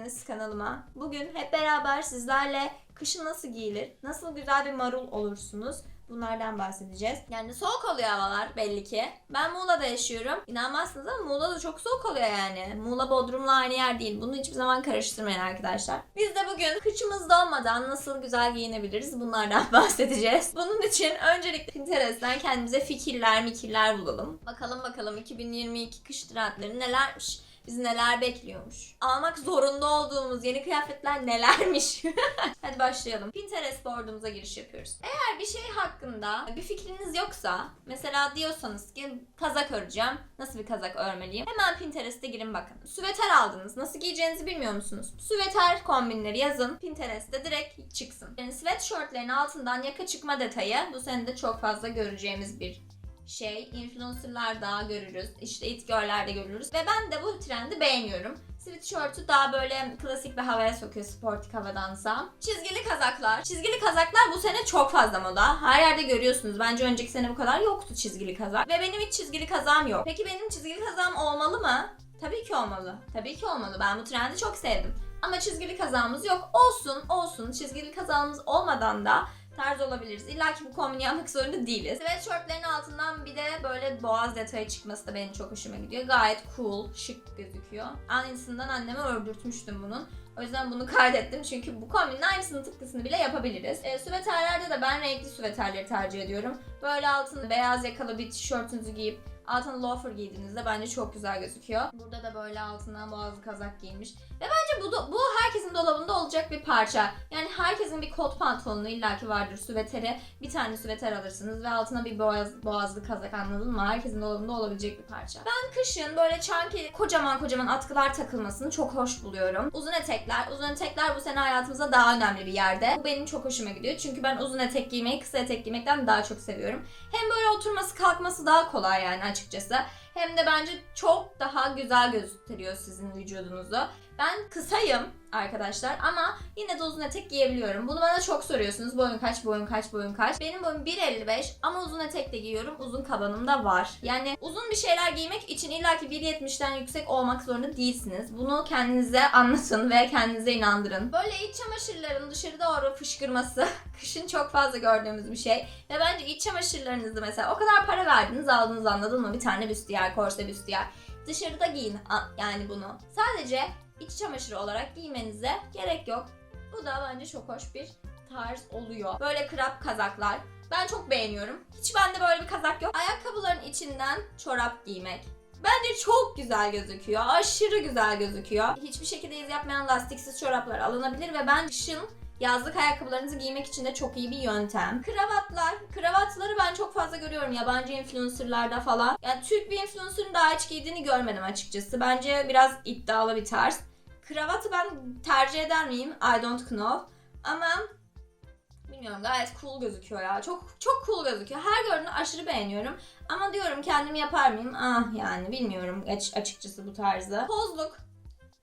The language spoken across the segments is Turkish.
geldiniz kanalıma. Bugün hep beraber sizlerle kışın nasıl giyilir, nasıl güzel bir marul olursunuz bunlardan bahsedeceğiz. Yani soğuk oluyor havalar belli ki. Ben Muğla'da yaşıyorum. İnanmazsınız ama Muğla'da çok soğuk oluyor yani. Muğla Bodrum'la aynı yer değil. Bunu hiçbir zaman karıştırmayın arkadaşlar. Biz de bugün kışımız dolmadan nasıl güzel giyinebiliriz bunlardan bahsedeceğiz. Bunun için öncelikle Pinterest'ten kendimize fikirler mikirler bulalım. Bakalım bakalım 2022 kış trendleri nelermiş? Bizi neler bekliyormuş? Almak zorunda olduğumuz yeni kıyafetler nelermiş? Hadi başlayalım. Pinterest board'umuza giriş yapıyoruz. Eğer bir şey hakkında bir fikriniz yoksa, mesela diyorsanız ki kazak öreceğim, nasıl bir kazak örmeliyim? Hemen Pinterest'e girin bakın. Süveter aldınız, nasıl giyeceğinizi bilmiyor musunuz? Süveter kombinleri yazın, Pinterest'te direkt çıksın. Yani sweatshirtlerin altından yaka çıkma detayı bu sene de çok fazla göreceğimiz bir şey. Influencerlar daha görürüz. İşte it girl'lerde görürüz. Ve ben de bu trendi beğeniyorum. Sweatshirt'ü daha böyle klasik bir havaya sokuyor sportik havadansa. Çizgili kazaklar. Çizgili kazaklar bu sene çok fazla moda. Her yerde görüyorsunuz. Bence önceki sene bu kadar yoktu çizgili kazak. Ve benim hiç çizgili kazağım yok. Peki benim çizgili kazağım olmalı mı? Tabii ki olmalı. Tabii ki olmalı. Ben bu trendi çok sevdim. Ama çizgili kazağımız yok. Olsun, olsun. Çizgili kazağımız olmadan da tarz olabiliriz. İlla ki bu kombini yapmak zorunda değiliz. Sweatshirtlerin altından bir de böyle boğaz detayı çıkması da benim çok hoşuma gidiyor. Gayet cool, şık gözüküyor. Aynısından anneme ördürtmüştüm bunun. O yüzden bunu kaydettim çünkü bu kombinin aynısını tıpkısını bile yapabiliriz. E, süveterlerde de ben renkli süveterleri tercih ediyorum. Böyle altına beyaz yakalı bir tişörtünüzü giyip altına loafer giydiğinizde bence çok güzel gözüküyor. Burada da böyle altına boğazlı kazak giymiş. Ve bence bu, bu herkesin dolabında olacak bir parça. Yani herkesin bir kot pantolonu illaki vardır süveteri. Bir tane süveter alırsınız ve altına bir boğaz, boğazlı kazak anladın mı? Herkesin dolabında olabilecek bir parça. Ben kışın böyle çanki kocaman kocaman atkılar takılmasını çok hoş buluyorum. Uzun etekler. Uzun etekler bu sene hayatımızda daha önemli bir yerde. Bu benim çok hoşuma gidiyor. Çünkü ben uzun etek giymeyi kısa etek giymekten daha çok seviyorum. Hem böyle oturması kalkması daha kolay yani açıkçası. Hem de bence çok daha güzel gösteriyor sizin vücudunuzu. Ben kısayım arkadaşlar ama yine de uzun etek giyebiliyorum. Bunu bana çok soruyorsunuz. Boyun kaç, boyun kaç, boyun kaç. Benim boyum 1.55 ama uzun etek de giyiyorum. Uzun kabanım da var. Yani uzun bir şeyler giymek için illaki 1.70'den yüksek olmak zorunda değilsiniz. Bunu kendinize anlatın ve kendinize inandırın. Böyle iç çamaşırların dışarı doğru fışkırması kışın çok fazla gördüğümüz bir şey. Ve bence iç çamaşırlarınızı mesela o kadar para verdiniz aldınız anladın mı? Bir tane büstiyer, korse büstiyer. Dışarıda giyin yani bunu. Sadece iç çamaşırı olarak giymenize gerek yok. Bu da bence çok hoş bir tarz oluyor. Böyle krap kazaklar. Ben çok beğeniyorum. Hiç bende böyle bir kazak yok. Ayakkabıların içinden çorap giymek. Bence çok güzel gözüküyor. Aşırı güzel gözüküyor. Hiçbir şekilde iz yapmayan lastiksiz çoraplar alınabilir ve ben kışın yazlık ayakkabılarınızı giymek için de çok iyi bir yöntem. Kravatlar. Kravatları ben çok fazla görüyorum yabancı influencerlarda falan. Yani Türk bir influencer'ın daha hiç giydiğini görmedim açıkçası. Bence biraz iddialı bir tarz. Kravatı ben tercih eder miyim? I don't know. Ama bilmiyorum gayet cool gözüküyor ya. Çok çok cool gözüküyor. Her gördüğümde aşırı beğeniyorum. Ama diyorum kendim yapar mıyım? Ah yani bilmiyorum aç- açıkçası bu tarzı. Tozluk.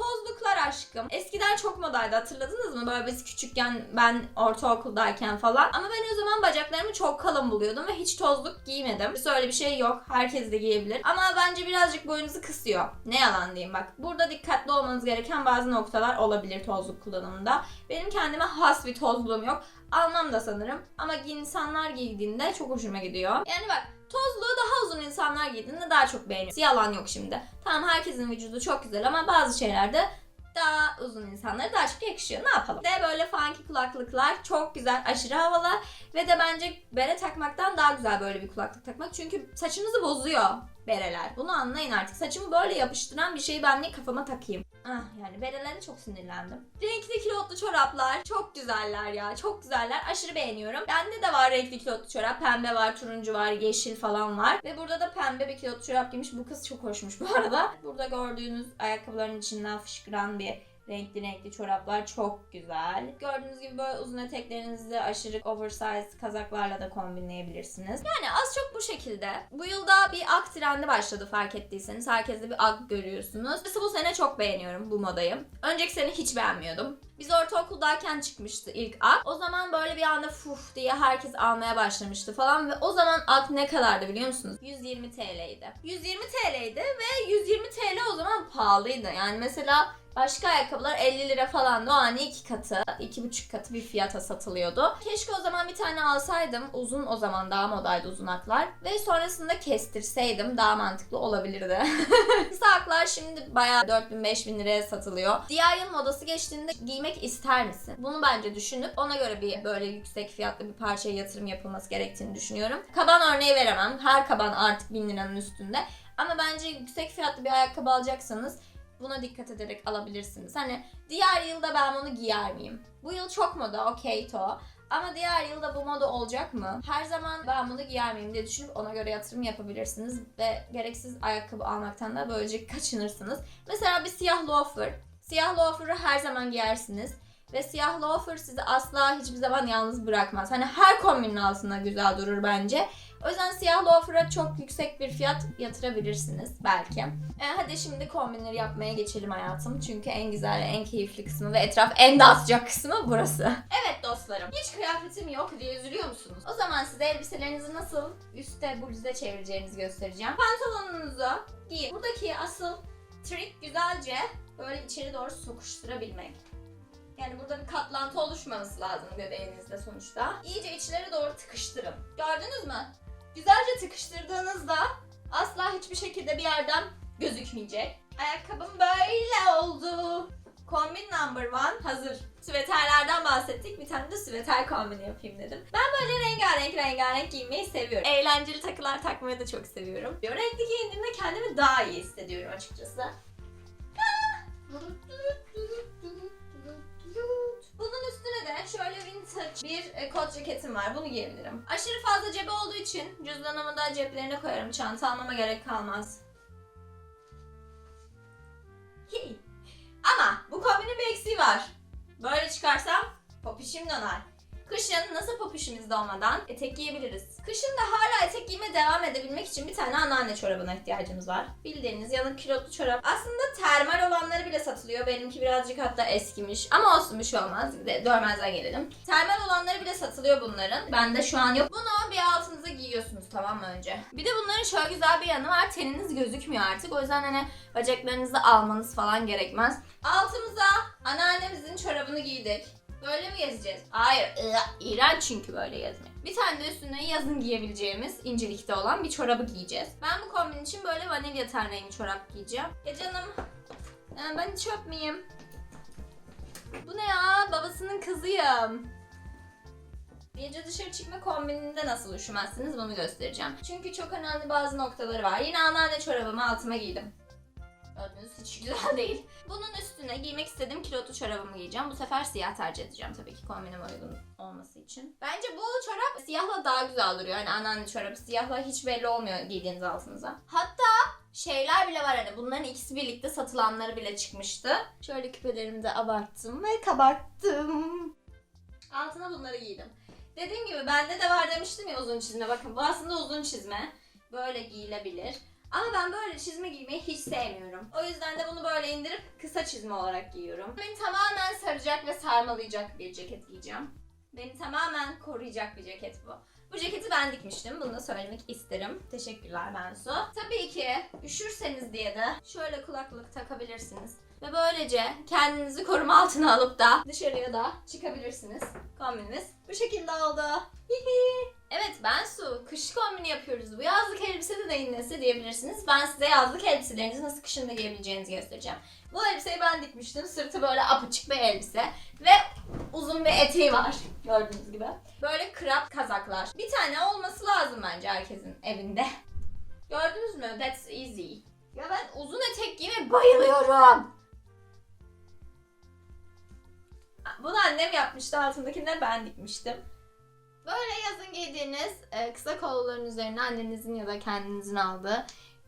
Tozluklar aşkım. Eskiden çok modaydı hatırladınız mı? Böyle biz küçükken ben ortaokuldayken falan. Ama ben o zaman bacaklarımı çok kalın buluyordum ve hiç tozluk giymedim. Biz öyle bir şey yok. Herkes de giyebilir. Ama bence birazcık boyunuzu kısıyor. Ne yalan diyeyim bak. Burada dikkatli olmanız gereken bazı noktalar olabilir tozluk kullanımında. Benim kendime has bir tozluğum yok. Almam da sanırım. Ama insanlar giydiğinde çok hoşuma gidiyor. Yani bak tozluğu daha uzun insanlar giydiğinde daha çok beğeniyorum. Yalan yok şimdi. Tamam herkesin vücudu çok güzel ama bazı şeylerde daha uzun insanlara daha çok yakışıyor. Ne yapalım? De böyle funky kulaklıklar çok güzel, aşırı havalı ve de bence bere takmaktan daha güzel böyle bir kulaklık takmak. Çünkü saçınızı bozuyor bereler. Bunu anlayın artık. Saçımı böyle yapıştıran bir şeyi ben niye kafama takayım? Ah yani berelere çok sinirlendim. Renkli kilotlu çoraplar çok güzeller ya. Çok güzeller. Aşırı beğeniyorum. Bende de var renkli kilotlu çorap. Pembe var, turuncu var, yeşil falan var. Ve burada da pembe bir kilotlu çorap giymiş. Bu kız çok hoşmuş bu arada. Burada gördüğünüz ayakkabıların içinden fışkıran bir renkli renkli çoraplar çok güzel. Gördüğünüz gibi böyle uzun eteklerinizi aşırı oversize kazaklarla da kombinleyebilirsiniz. Yani az çok bu şekilde. Bu yılda bir ak trendi başladı fark ettiyseniz. Herkeste bir ak görüyorsunuz. Mesela bu sene çok beğeniyorum bu modayı. Önceki sene hiç beğenmiyordum. Biz ortaokuldayken çıkmıştı ilk ak. O zaman böyle bir anda fuf diye herkes almaya başlamıştı falan ve o zaman ak ne kadardı biliyor musunuz? 120 TL'ydi. 120 TL'ydi ve 120 TL o zaman pahalıydı. Yani mesela Başka ayakkabılar 50 lira falan o hani iki katı, iki buçuk katı bir fiyata satılıyordu. Keşke o zaman bir tane alsaydım. Uzun o zaman daha modaydı uzun aklar. Ve sonrasında kestirseydim daha mantıklı olabilirdi. Kısa aklar şimdi bayağı 4000-5000 liraya satılıyor. Diğer yıl modası geçtiğinde giymek ister misin? Bunu bence düşünüp ona göre bir böyle yüksek fiyatlı bir parçaya yatırım yapılması gerektiğini düşünüyorum. Kaban örneği veremem. Her kaban artık 1000 liranın üstünde. Ama bence yüksek fiyatlı bir ayakkabı alacaksanız buna dikkat ederek alabilirsiniz. Hani diğer yılda ben bunu giyer miyim? Bu yıl çok moda okey to. Ama diğer yılda bu moda olacak mı? Her zaman ben bunu giyer miyim diye düşünüp ona göre yatırım yapabilirsiniz. Ve gereksiz ayakkabı almaktan da böylece kaçınırsınız. Mesela bir siyah loafer. Siyah loafer'ı her zaman giyersiniz. Ve siyah loafer sizi asla hiçbir zaman yalnız bırakmaz. Hani her kombinin altında güzel durur bence. O yüzden siyah loafer'a çok yüksek bir fiyat yatırabilirsiniz belki. E, hadi şimdi kombinleri yapmaya geçelim hayatım. Çünkü en güzel, en keyifli kısmı ve etraf en dağıtacak kısmı burası. Evet dostlarım. Hiç kıyafetim yok diye üzülüyor musunuz? O zaman size elbiselerinizi nasıl üstte bluze çevireceğinizi göstereceğim. Pantolonunuzu giyin. Buradaki asıl trik güzelce böyle içeri doğru sokuşturabilmek. Yani burada bir katlantı oluşmaması lazım göbeğinizde sonuçta. İyice içleri doğru tıkıştırın. Gördünüz mü? Güzelce tıkıştırdığınızda asla hiçbir şekilde bir yerden gözükmeyecek. Ayakkabım böyle oldu. Kombin number one hazır. Süveterlerden bahsettik. Bir tane de süveter kombini yapayım dedim. Ben böyle rengarenk rengarenk giymeyi seviyorum. Eğlenceli takılar takmayı da çok seviyorum. Renkli giyindiğimde kendimi daha iyi hissediyorum açıkçası. Bunun üstüne de şöyle vintage bir e, kot ceketim var. Bunu giyebilirim. Aşırı fazla cebi olduğu için cüzdanımı da ceplerine koyarım. Çanta almama gerek kalmaz. Ama bu kombinin bir eksiği var. Böyle çıkarsam popişim döner. Kışın nasıl popişimiz olmadan etek giyebiliriz. Kışın da hala etek giyme devam edebilmek için bir tane anneanne çorabına ihtiyacımız var. Bildiğiniz yanık kilotlu çorap. Aslında termal olanları bile satılıyor. Benimki birazcık hatta eskimiş. Ama olsun bir şey olmaz. Bir gelelim. Termal olanları bile satılıyor bunların. Bende şu an yok. Bunu bir altınıza giyiyorsunuz tamam mı önce? Bir de bunların şöyle güzel bir yanı var. Teniniz gözükmüyor artık. O yüzden hani bacaklarınızı almanız falan gerekmez. Altımıza anneannemizin çorabını giydik. Böyle mi gezeceğiz? Hayır. ıı, iğrenç çünkü böyle gezmek. Bir tane de üstüne yazın giyebileceğimiz incelikte olan bir çorabı giyeceğiz. Ben bu kombin için böyle vanilya ten rengi çorap giyeceğim. Ya canım. ya ben çöp müyüm? Bu ne ya? Babasının kızıyım. Gece dışarı çıkma kombininde nasıl üşümezsiniz bunu göstereceğim. Çünkü çok önemli bazı noktaları var. Yine anneanne çorabımı altıma giydim. Gördüğünüz hiç güzel değil. Bunun üstüne giymek istediğim kilotlu çorabımı giyeceğim. Bu sefer siyah tercih edeceğim tabii ki kombinime uygun olması için. Bence bu çorap siyahla daha güzel duruyor. Yani anneanne çorabı siyahla hiç belli olmuyor giydiğiniz altınıza. Hatta şeyler bile var hani bunların ikisi birlikte satılanları bile çıkmıştı. Şöyle küpelerimi de abarttım ve kabarttım. Altına bunları giydim. Dediğim gibi bende de var demiştim ya uzun çizme. Bakın bu aslında uzun çizme. Böyle giyilebilir. Ama ben böyle çizme giymeyi hiç sevmiyorum. O yüzden de bunu böyle indirip kısa çizme olarak giyiyorum. Beni tamamen saracak ve sarmalayacak bir ceket giyeceğim. Beni tamamen koruyacak bir ceket bu. Bu ceketi ben dikmiştim. Bunu da söylemek isterim. Teşekkürler Bensu. Tabii ki üşürseniz diye de şöyle kulaklık takabilirsiniz. Ve böylece kendinizi koruma altına alıp da dışarıya da çıkabilirsiniz. Kombinimiz bu şekilde oldu. Hihi. Evet ben Su. Kış kombini yapıyoruz. Bu yazlık elbise de neyin nesi diyebilirsiniz. Ben size yazlık elbiselerinizi nasıl kışında giyebileceğinizi göstereceğim. Bu elbiseyi ben dikmiştim. Sırtı böyle apaçık bir elbise. Ve uzun bir eteği var. Gördüğünüz gibi. Böyle krap kazaklar. Bir tane olması lazım bence herkesin evinde. Gördünüz mü? That's easy. Ya ben uzun etek giymeye bayılıyorum. Bunu annem yapmıştı. Altındakini de ben dikmiştim. Böyle yazın giydiğiniz e, kısa kolların üzerine annenizin ya da kendinizin aldığı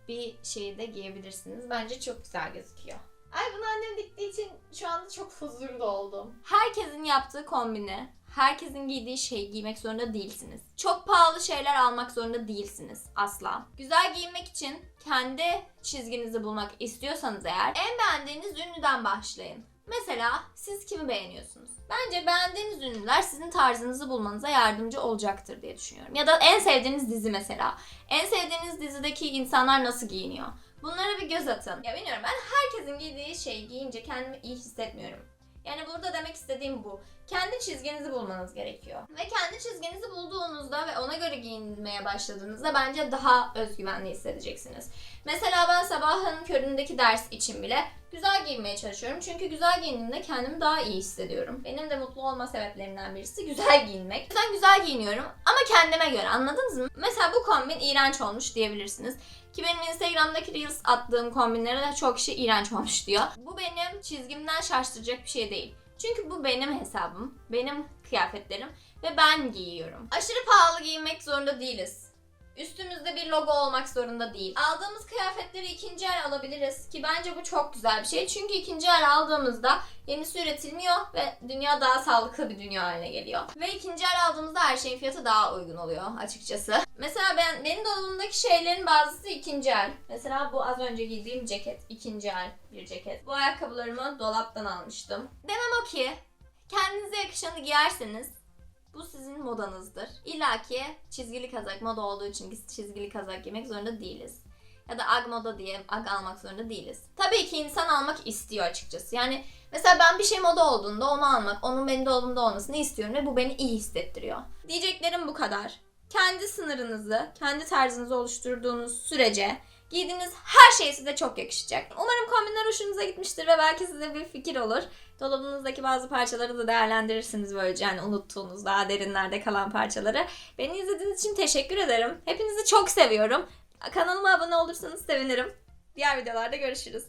bir şeyi de giyebilirsiniz. Bence çok güzel gözüküyor. Ay bunu annem diktiği için şu anda çok huzurlu oldum. Herkesin yaptığı kombini, herkesin giydiği şeyi giymek zorunda değilsiniz. Çok pahalı şeyler almak zorunda değilsiniz asla. Güzel giyinmek için kendi çizginizi bulmak istiyorsanız eğer en beğendiğiniz ünlüden başlayın. Mesela siz kimi beğeniyorsunuz? Bence beğendiğiniz ünlüler sizin tarzınızı bulmanıza yardımcı olacaktır diye düşünüyorum. Ya da en sevdiğiniz dizi mesela. En sevdiğiniz dizideki insanlar nasıl giyiniyor? Bunlara bir göz atın. Ya bilmiyorum ben herkesin giydiği şeyi giyince kendimi iyi hissetmiyorum. Yani burada demek istediğim bu. Kendi çizginizi bulmanız gerekiyor. Ve kendi çizginizi bulduğunuzda ve ona göre giyinmeye başladığınızda bence daha özgüvenli hissedeceksiniz. Mesela ben sabahın köründeki ders için bile güzel giyinmeye çalışıyorum. Çünkü güzel giyindiğimde kendimi daha iyi hissediyorum. Benim de mutlu olma sebeplerimden birisi güzel giyinmek. O yüzden güzel giyiniyorum ama kendime göre anladınız mı? Mesela bu kombin iğrenç olmuş diyebilirsiniz. Ki benim Instagram'daki Reels attığım kombinlere de çok kişi iğrenç olmuş diyor. Bu benim çizgimden şaştıracak bir şey değil. Çünkü bu benim hesabım, benim kıyafetlerim ve ben giyiyorum. Aşırı pahalı giymek zorunda değiliz. Üstümüzde bir logo olmak zorunda değil. Aldığımız kıyafetleri ikinci el alabiliriz ki bence bu çok güzel bir şey. Çünkü ikinci el aldığımızda yenisi üretilmiyor ve dünya daha sağlıklı bir dünya haline geliyor. Ve ikinci el aldığımızda her şeyin fiyatı daha uygun oluyor açıkçası. Mesela ben benim dolabımdaki şeylerin bazısı ikinci el. Mesela bu az önce giydiğim ceket ikinci el bir ceket. Bu ayakkabılarımı dolaptan almıştım. Demem o ki kendinize yakışanı giyerseniz bu sizin modanızdır. İlla ki çizgili kazak moda olduğu için çizgili kazak giymek zorunda değiliz. Ya da ag moda diye ag almak zorunda değiliz. Tabii ki insan almak istiyor açıkçası. Yani mesela ben bir şey moda olduğunda onu almak, onun benim dolabımda olmasını istiyorum ve bu beni iyi hissettiriyor. Diyeceklerim bu kadar. Kendi sınırınızı, kendi tarzınızı oluşturduğunuz sürece giydiğiniz her şey size çok yakışacak. Umarım kombinler hoşunuza gitmiştir ve belki size bir fikir olur. Dolabınızdaki bazı parçaları da değerlendirirsiniz böylece yani unuttuğunuz daha derinlerde kalan parçaları. Beni izlediğiniz için teşekkür ederim. Hepinizi çok seviyorum. Kanalıma abone olursanız sevinirim. Diğer videolarda görüşürüz.